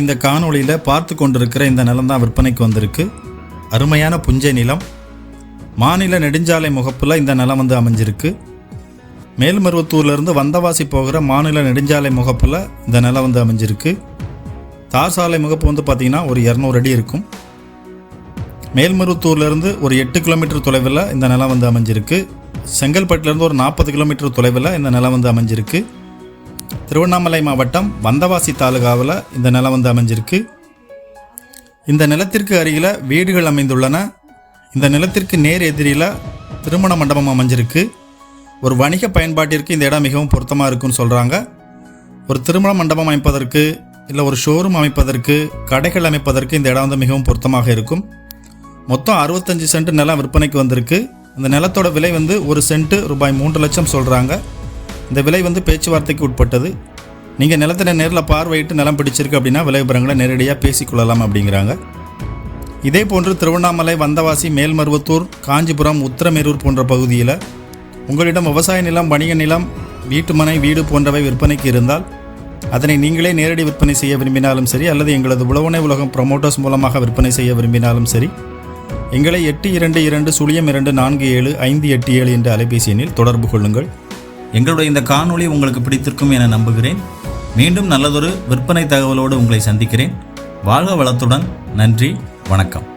இந்த காணொளியில் பார்த்து கொண்டிருக்கிற இந்த நிலம் தான் விற்பனைக்கு வந்திருக்கு. அருமையான புஞ்சை நிலம். மாநில நெடுஞ்சாலை முகப்பில் இந்த நிலம் வந்து அமைஞ்சிருக்கு. மேல்மருவத்தூர்லேருந்து வந்தவாசி போகிற மாநில நெடுஞ்சாலை முகப்பில் இந்த நிலம் வந்து அமைஞ்சிருக்கு. தார் சாலை முகப்பு வந்து பார்த்திங்கன்னா ஒரு இரநூறு அடி இருக்கும். மேல்மருவத்தூர்லேருந்து ஒரு எட்டு கிலோமீட்டர் தொலைவில் இந்த நிலம் வந்து அமைஞ்சிருக்கு. செங்கல்பட்டுலேருந்து ஒரு நாற்பது கிலோமீட்டர் தொலைவில் இந்த நிலம் வந்து அமைஞ்சிருக்கு. திருவண்ணாமலை மாவட்டம் வந்தவாசி தாலுகாவில் இந்த நிலம் வந்து அமைஞ்சிருக்கு. இந்த நிலத்திற்கு அருகில் வீடுகள் அமைந்துள்ளன. இந்த நிலத்திற்கு நேர் எதிரில் திருமண மண்டபம் அமைஞ்சிருக்கு. ஒரு வணிக பயன்பாட்டிற்கு இந்த இடம் மிகவும் பொருத்தமாக இருக்குன்னு சொல்கிறாங்க ஒரு திருமண மண்டபம் அமைப்பதற்கு இல்லை ஒரு ஷோரூம் அமைப்பதற்கு கடைகள் அமைப்பதற்கு இந்த இடம் வந்து மிகவும் பொருத்தமாக இருக்கும். மொத்தம் அறுபத்தஞ்சு சென்ட் நிலம் விற்பனைக்கு வந்திருக்கு. இந்த நிலத்தோட விலை வந்து ஒரு சென்ட்டு ரூபாய் மூன்று லட்சம் சொல்கிறாங்க இந்த விலை வந்து பேச்சுவார்த்தைக்கு உட்பட்டது. நீங்கள் நிலத்தினை நேரில் பார்வையிட்டு நிலம் பிடிச்சிருக்கு அப்படின்னா விலைபுரங்களை நேரடியாக பேசிக்கொள்ளலாம் அப்படிங்கிறாங்க. இதே போன்று திருவண்ணாமலை வந்தவாசி மேல்மருவத்தூர் காஞ்சிபுரம் உத்திரமேரூர் போன்ற பகுதியில் உங்களிடம் விவசாய நிலம் வணிக நிலம் வீட்டுமனை வீடு போன்றவை விற்பனைக்கு இருந்தால் அதனை நீங்களே நேரடி விற்பனை செய்ய விரும்பினாலும் சரி அல்லது எங்களது உழவுணை உலகம் ப்ரொமோட்டர்ஸ் மூலமாக விற்பனை செய்ய விரும்பினாலும் சரி எங்களை எட்டு இரண்டு இரண்டு சுழியம் இரண்டு நான்கு ஏழு ஐந்து எட்டு ஏழு என்ற அலைபேசி எண்ணில் தொடர்பு கொள்ளுங்கள். எங்களுடைய இந்த காணொளி உங்களுக்கு பிடித்திருக்கும் என நம்புகிறேன். மீண்டும் நல்லதொரு விற்பனை தகவலோடு உங்களை சந்திக்கிறேன். வாழ்க வளத்துடன். நன்றி. வணக்கம்.